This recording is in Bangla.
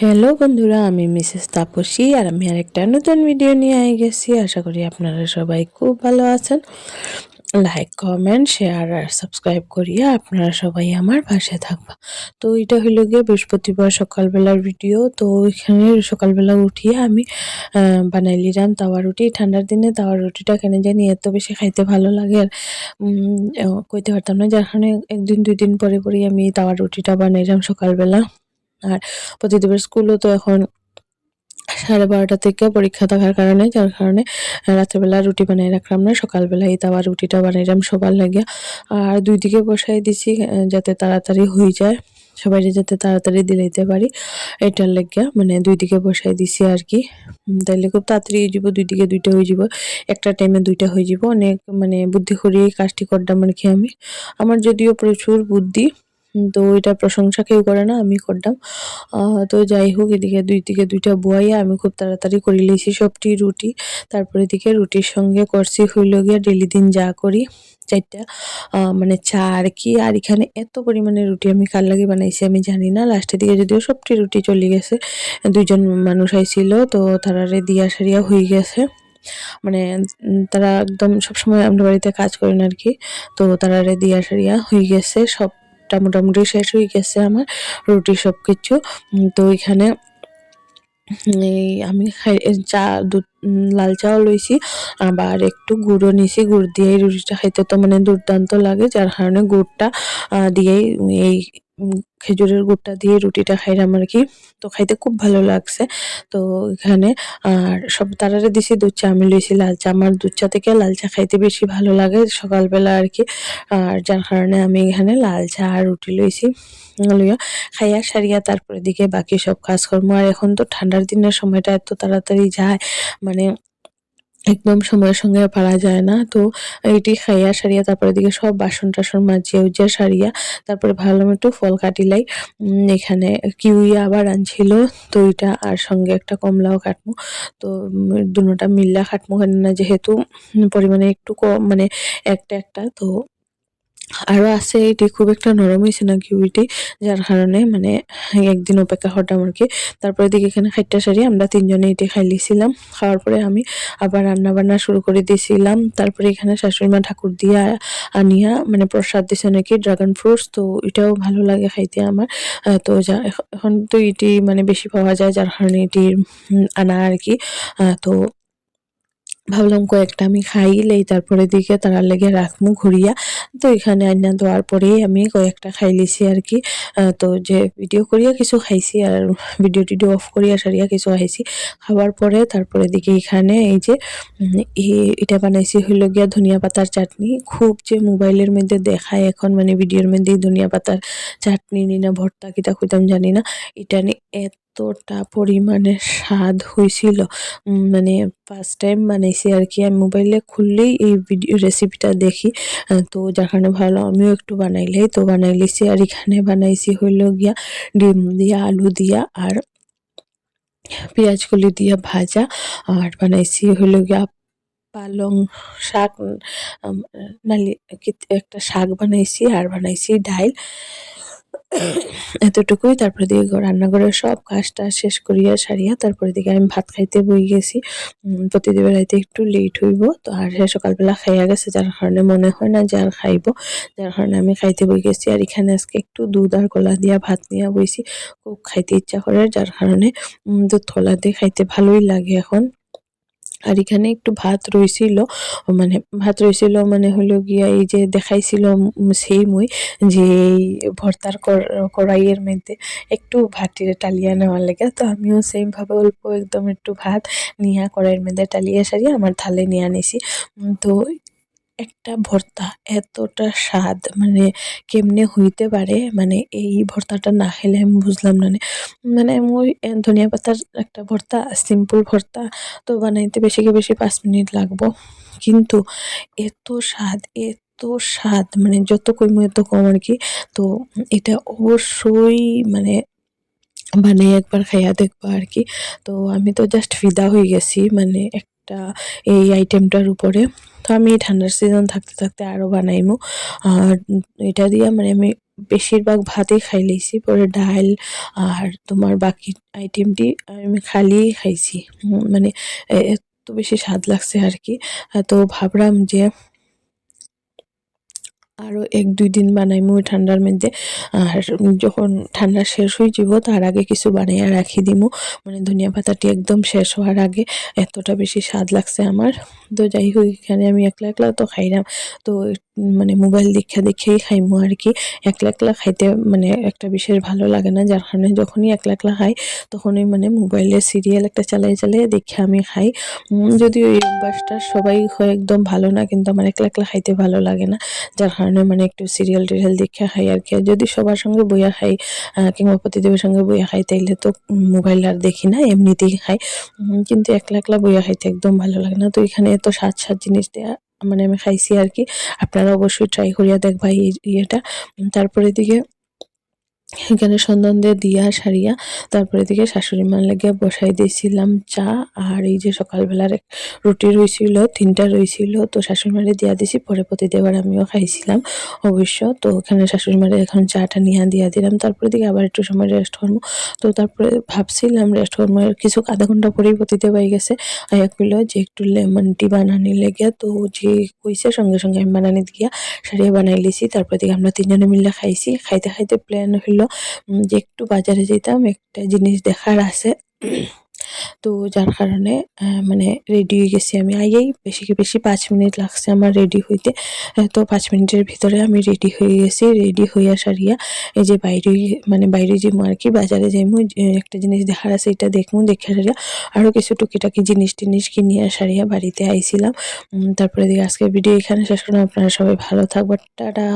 হ্যালো বন্ধুরা, আমি মিসেস তাপসী আর আমি আর একটা নতুন ভিডিও নিয়ে আই গেছি। আশা করি আপনারা সবাই খুব ভালো আছেন। লাইক কমেন্ট শেয়ার আর সাবস্ক্রাইব করিয়া আপনারা সবাই আমার পাশে থাকবা। তো এটা হইল গিয়ে বৃহস্পতিবার সকালবেলার ভিডিও তো ওইখানে সকালবেলা উঠিয়ে আমি বানাই লিলাম তাওয়া রুটি। ঠান্ডার দিনে তাওয়া রুটিটা কেন জানি এত বেশি খাইতে ভালো লাগে আর কইতে পারতাম না। যার কারণে একদিন দুই দিন পরে পরেই আমি তাওয়া রুটিটা বানাইলাম সকালবেলা। আর প্রতিদেবের স্কুলও তো এখন সাড়ে বারোটা থেকে পরীক্ষা থাকার কারণে, যার কারণে রাত্রেবেলা রুটি বানিয়ে রাখলাম না সকালবেলা এই তাওয়া রুটিটা বানাইলাম সবার লাগিয়া আর দুই দিকে বসাই দিছি যাতে তাড়াতাড়ি হয়ে যায়, সবাই যাতে তাড়াতাড়ি দিলাইতে পারি, এটার লাগিয়া মানে দুই দিকে বসাই দিছি আর কি। তাইলে খুব তাড়াতাড়ি হয়ে যাব দুই দিকে দুইটা হয়ে যাব, একটা টাইমে দুইটা হয়ে যাব। অনেক মানে বুদ্ধি করিয়ে কাজটি করলাম আর কি আমি। আমার যদিও প্রচুর বুদ্ধি তো এটা প্রশংসা কেউ করে না, আমি করলাম তো যাই হোক, এদিকে দুই দিকে দুইটা বয়াইয়া আমি খুব তাড়াতাড়ি করে লিয়েছি সবটি রুটি। তারপরে এদিকে রুটির সঙ্গে করছি হইল গিয়া ডেলি দিন যা করি, চারটা। মানে চা আর কি। আর এখানে এত পরিমাণে রুটি আমি কার লাগে বানাইছি আমি জানি না। লাস্টের দিকে যদিও সবটি রুটি চলে গেছে, দুইজন মানুষ আইছিল, তো তারারে দিয়া সারিয়া হয়ে গেছে। মানে তারা একদম সবসময় আমরা বাড়িতে কাজ করেন আর কি, তো তারারে দিয়া সারিয়া হয়ে গেছে। সবটা মোটামুটি শেষ হয়ে গেছে আমার, রুটি সব কিছু তো এখানে এই আমি খাই চা, দুধ লাল চাও লইছি, আবার একটু গুঁড়ো নিছি, গুড় দিয়ে রুটিটা খাইতে তো মানে দুর্দান্ত লাগে, যার কারণে গুড়টা দিয়েই এই খেজুরের গুড়টা দিয়ে রুটিটা খাইলাম আর কি। তো খাইতে খুব ভালো লাগছে। তো এখানে আর সব তারারে দিছি দুধ চা, আমি লইছি লাল চা। আমার দুধ চা থেকে লাল চা খাইতে বেশি ভালো লাগে সকালবেলা আর কি। আর যার কারণে আমি এখানে লাল চা আর রুটি লইছি। লইয়া খাইয়া সারিয়া তারপরে দিকে বাকি সব কাজকর্ম। আর এখন তো ঠান্ডার দিনের সময়টা এত তাড়াতাড়ি যায় মানে একদম সময়ের সঙ্গে পারা যায় না। তো এটি খাইয়া সারিয়া তারপরে দিকে সব বাসন টাসন মাজিয়ে উজিয়া সারিয়া তারপরে ভালো একটু ফল কাটিলাই এখানে কিউই আবার আনছিল, তো এটা আর সঙ্গে একটা কমলাও কাটমু তো দুটা মিল্লা কাটমু কেন না যেহেতু পরিমাণে একটু কম মানে একটা একটা তো আরও আছে এটি খুব একটা নরম হয়েছে না যার কারণে মানে একদিন অপেক্ষা করতাম আর কি। তারপরে দিকে এখানে খাইটা সারি, আমরা তিনজনে এটি খাই লিছিলাম। খাওয়ার পরে আমি আবার রান্না বান্না শুরু করে দিয়েছিলাম তারপরে এখানে শাশুড়ি মা ঠাকুর দিয়া আনিয়া মানে প্রসাদ দিছে নাকি ড্রাগন ফ্রুটস তো এটাও ভালো লাগে খাইতে আমার। তো যা এখ- এখন তো এটি মানে বেশি পাওয়া যায়, যার কারণে এটি আনা আর কি। তো ভাবলাম কয়েকটা আমি খাইলেই তারপরে দিকে তারার লেগে রাখমু ঘুরিয়া। তো এখানে আইনা দেওয়ার পরেই আমি কয়েকটা খাই লিছি আর কি। তো যে ভিডিও করিয়া কিছু খাইছি আর ভিডিও টিডিও অফ করিয়া সারিয়া কিছু খাইছি। খাওয়ার পরে তারপরে দিকে এখানে এই যে এটা বানাইছি হইল গিয়া ধনিয়া পাতার চাটনি। খুব যে মোবাইলের মধ্যে দেখায় এখন মানে ভিডিওর মধ্যে ধনিয়া পাতার চাটনি নি না ভর্তা কিটা কইতাম জানি না। এটা নিয়ে এতটা পরিমাণে স্বাদ হয়েছিল মানে ফার্স্ট টাইম বানাইছি আর কি। আমি মোবাইলে খুললেই এই ভিডিও রেসিপিটা দেখি। তো যার কারণে ভালো, আমিও একটু বানাইলেই তো বানাই লিছি আর এখানে বানাইছি হইল গিয়া ডিম দিয়া, আলু দিয়া আর পেঁয়াজ কলি দিয়া ভাজা। আর বানাইছি হইল গিয়া পালং শাক নালি একটা শাক বানাইছি আর বানাইছি ডাইল। এতটুকুই, তারপরে দিকে ঘর- রান্নাঘরের সব কাজটা শেষ করিয়া সারিয়া তারপরে দিকে আমি ভাত খাইতে বই গেছি। প্রতিদিন রাইতে একটু লেট হইব, তো আর সে সকালবেলা খাইয়া গেছে, যার কারণে মনে হয় না যে আর খাইব। যার কারণে আমি খাইতে বই গেছি, আর এখানে আজকে একটু দুধ আর কলা দিয়া ভাত নিয়ে বইছি। খুব খাইতে ইচ্ছা করে, যার কারণে দুধ কলা দিয়ে খাইতে ভালোই লাগে এখন। আর এখানে একটু ভাত রইছিল মানে ভাত রইছিল মানে হলো গিয়া এই যে দেখাইছিল সেই মুই যে এই ভর্তার কড়াইয়ের মধ্যে একটু ভাটিরে টালিয়া নেওয়ার লাগে। তো আমিও সেমভাবে অল্প একদম একটু ভাত নিয়া কড়াইয়ের মধ্যে টালিয়া সারিয়ে আমার থালে নিয়ে আনিছি তো একটা ভর্তা। এতটা স্বাদ মানে কেমনে হইতে পারে? মানে এই ভর্তাটা না খেলে আমি বুঝলাম না। মানে মই এ ধনিয়া পাতার একটা ভর্তা সিম্পল ভর্তা, তো বানাইতে বেশি কে বেশি পাঁচ মিনিট লাগবো। কিন্তু এত স্বাদ এত স্বাদ মানে যত কইমু এত কম আর কি। তো এটা অবশ্যই মানে বানিয়ে একবার, খাইয়া দেখবা আর কি। তো আমি তো জাস্ট ফিদা হয়ে গেছি মানে একটা এই আইটেমটার উপরে। তো আমি ঠান্ডার সিজন থাকতে থাকতে আরও বানাইমো। আর এটা দিয়ে মানে আমি বেশিরভাগ ভাতে খাই লইছি, পরে ডাল আর তোমার বাকি আইটেমটি আমি খালি খাইছি। মানে এত বেশি স্বাদ লাগছে আর কি। তো ভাবলাম যে আরও এক, দুই দিন বানাইমু ঠান্ডার মধ্যে। আর যখন ঠান্ডা শেষ হয়ে যাব, তার আগে কিছু বানাইয়া রাখি দিমু। মানে ধনিয়া পাতাটি একদম শেষ হওয়ার আগে এতটা বেশি স্বাদ লাগছে আমার। তো যাই হোক, এখানে আমি একলা একলা তো খাইলাম। তো মানে মোবাইল দেখা দেখেই খাইমু আর কি একলা একলা খাইতে মানে একটা বিশেষ ভালো লাগে না, যার কারণে যখনই একলা একলা খাই, তখনই মানে মোবাইলে সিরিয়াল একটা চালাই চালাই দেখে আমি খাই। যদিও এই অভ্যাসটা সবাই হয় একদম ভালো না, কিন্তু আমার একলা একলা খাইতে ভালো লাগে না, যার কারণে মানে একটু সিরিয়াল টিরিয়াল দেখে খাই আর কি যদি সবার সঙ্গে বইয়া খাই কিংবা প্রতিদেবের সঙ্গে বইয়া খাই, তাইলে তো মোবাইল আর দেখি না, এমনিতেই খাই। কিন্তু একলা একলা বইয়া খাইতে একদম ভালো লাগে না। তো এখানে এত স্বাদ স্বাদ জিনিস দেয়া মানে আমি খাইছি আর কি। আপনারা অবশ্যই ট্রাই করিয়া দেখবা এই ইয়েটা। তারপরে দিকে এখানে সন্ধান দিয়ে সারিয়া তারপরে দিকে শাশুড়ি মার লাগিয়া বসাই দিয়েছিলাম চা আর এই যে সকালবেলার রুটি রইছিল, তিনটা রইছিল, তো শাশুড়ি মারে দিয়া দিছি, পরে প্রতিদেব আর আমিও খাইছিলাম অবশ্য, তো ওখানে শাশুড়ি মারে এখন চাটা নিয়ে দিয়া দিলাম, তারপরে দিকে আবার একটু সময় রেস্ট করব। তো তারপরে ভাবছিলাম রেস্ট করব কিছু আধা ঘণ্টা পরেই প্রতিদেব হয়ে গেছে, আয়া কইল যে একটু লেমন টি বানানি লেগে তো যে কইছে সঙ্গে সঙ্গে আমি বানানি দিয়া সারিয়া বানাই লিছি, তারপরে দিকে আমরা তিনজনে মিলে খাইছি, খাইতে খাইতে প্ল্যান হইল যে একটু বাজারে যেতাম, একটা জিনিস দেখার আছে। তো যার কারণে মানে রেডি হয়ে গেছি আমি। আইয়েই বেশি কি বেশি পাঁচ মিনিট লাগছে আমার রেডি হইতে। তো পাঁচ মিনিটের ভিতরে আমি রেডি হয়ে গেছি। রেডি হইয়া সারিয়া এই যে বাইরে মানে বাইরে যে আর কি বাজারে যাইমু একটা জিনিস দেখার আছে, এটা দেখমু দেখে সারিয়া আরও কিছু টুকিটাকি জিনিস টিনিস কিনিয়া সারিয়া বাড়িতে আইছিলাম। তারপরে দিকে আজকের ভিডিও এখানে শেষ করলাম। আপনারা সবাই ভালো থাকবেন। টাটা!